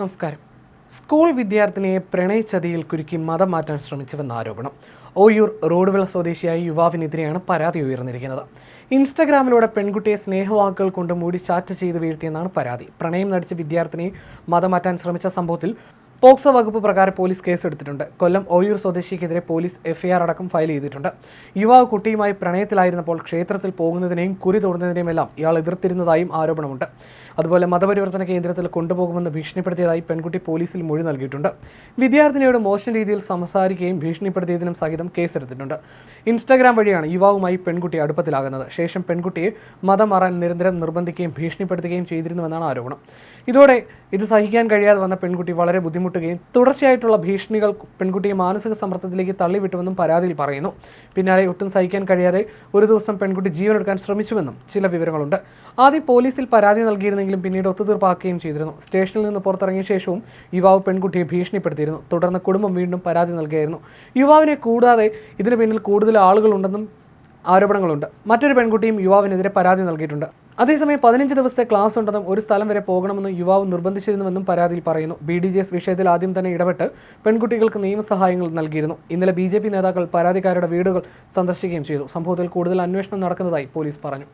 നമസ്കാരം. സ്കൂൾ വിദ്യാർത്ഥിനിയെ പ്രണയചതിയിൽ കുരുക്കി മതം മാറ്റാൻ ശ്രമിച്ചുവെന്ന ആരോപണം. ഓയൂർ റോഡുവിള സ്വദേശിയായ യുവാവിനെതിരെയാണ് പരാതി ഉയർന്നിരിക്കുന്നത്. ഇൻസ്റ്റഗ്രാമിലൂടെ പെൺകുട്ടിയെ സ്നേഹവാക്കുകൾ കൊണ്ട് മൂടി ചാറ്റ് ചെയ്ത് വീഴ്ത്തിയെന്നാണ് പരാതി. പ്രണയം നടിച്ച വിദ്യാർത്ഥിനിയെ മതം മാറ്റാൻ ശ്രമിച്ച സംഭവത്തിൽ പോക്സോ വകുപ്പ് പ്രകാരം പോലീസ് കേസെടുത്തിട്ടുണ്ട്. കൊല്ലം ഓയൂർ സ്വദേശിക്കെതിരെ പോലീസ് എഫ്ഐആർ അടക്കം ഫയൽ ചെയ്തിട്ടുണ്ട്. യുവാവ് കുട്ടിയുമായി പ്രണയത്തിലായിരുന്നപ്പോൾ ക്ഷേത്രത്തിൽ പോകുന്നതിനെയും കുറി തൊടുന്നതിനെയും എല്ലാം ഇയാൾ എതിർത്തിരുന്നതായും ആരോപണമുണ്ട്. അതുപോലെ മതപരിവർത്തന കേന്ദ്രത്തിൽ കൊണ്ടുപോകുമെന്ന് ഭീഷണിപ്പെടുത്തിയതായി പെൺകുട്ടി പോലീസിൽ മൊഴി നൽകിയിട്ടുണ്ട്. വിദ്യാർത്ഥിനിയോട് മോശം രീതിയിൽ സംസാരിക്കുകയും ഭീഷണിപ്പെടുത്തിയതിനും സഹിതം കേസെടുത്തിട്ടുണ്ട്. ഇൻസ്റ്റാഗ്രാം വഴിയാണ് യുവാവുമായി പെൺകുട്ടി അടുപ്പത്തിലാകുന്നത്. ശേഷം പെൺകുട്ടിയെ മതം മാറാൻ നിരന്തരം നിർബന്ധിക്കുകയും ഭീഷണിപ്പെടുത്തുകയും ചെയ്തിരുന്നുവെന്നാണ് ആരോപണം. ഇതോടെ ഇത് സഹിക്കാൻ കഴിയാതെ വന്ന പെൺകുട്ടി വളരെ ബുദ്ധിമുട്ടുകയും തുടർച്ചയായിട്ടുള്ള ഭീഷണികൾ പെൺകുട്ടിയെ മാനസിക സമ്മർദ്ദത്തിലേക്ക് തള്ളിവിട്ടുവെന്നും പരാതിയിൽ പറയുന്നു. പിന്നാലെ ഒട്ടും സഹിക്കാൻ കഴിയാതെ ഒരു ദിവസം പെൺകുട്ടി ജീവനെടുക്കാൻ ശ്രമിച്ചുവെന്നും ചില വിവരങ്ങളുണ്ട്. ആദ്യം പോലീസിൽ പരാതി നൽകിയിരുന്നെങ്കിലും പിന്നീട് ഒത്തുതീർപ്പാക്കുകയും ചെയ്തിരുന്നു. സ്റ്റേഷനിൽ നിന്ന് പുറത്തിറങ്ങിയ ശേഷവും യുവാവ് പെൺകുട്ടിയെ ഭീഷണിപ്പെടുത്തിയിരുന്നു. തുടർന്ന് കുടുംബം വീണ്ടും പരാതി നൽകിയായിരുന്നു. യുവാവിനെ കൂടാതെ ഇതിനു പിന്നിൽ കൂടുതൽ ആളുകളുണ്ടെന്നും ആരോപണങ്ങളുണ്ട്. മറ്റൊരു പെൺകുട്ടിയും യുവാവിനെതിരെ പരാതി നൽകിയിട്ടുണ്ട്. അതേസമയം പതിനഞ്ച് ദിവസത്തെ ക്ലാസ് ഉണ്ടെന്നും ഒരു സ്ഥലം വരെ പോകണമെന്നും യുവാവ് നിർബന്ധിച്ചിരുന്നുവെന്നും പരാതിയിൽ പറയുന്നു. ബി ഡി ജി എസ് വിഷയത്തിൽ ആദ്യം തന്നെ ഇടപെട്ട് പെൺകുട്ടികൾക്ക് നിയമസഹായങ്ങൾ നൽകിയിരുന്നു. ഇന്നലെ ബി നേതാക്കൾ പരാതിക്കാരുടെ വീടുകൾ സന്ദർശിക്കുകയും ചെയ്തു. സംഭവത്തിൽ കൂടുതൽ അന്വേഷണം നടക്കുന്നതായി പോലീസ് പറഞ്ഞു.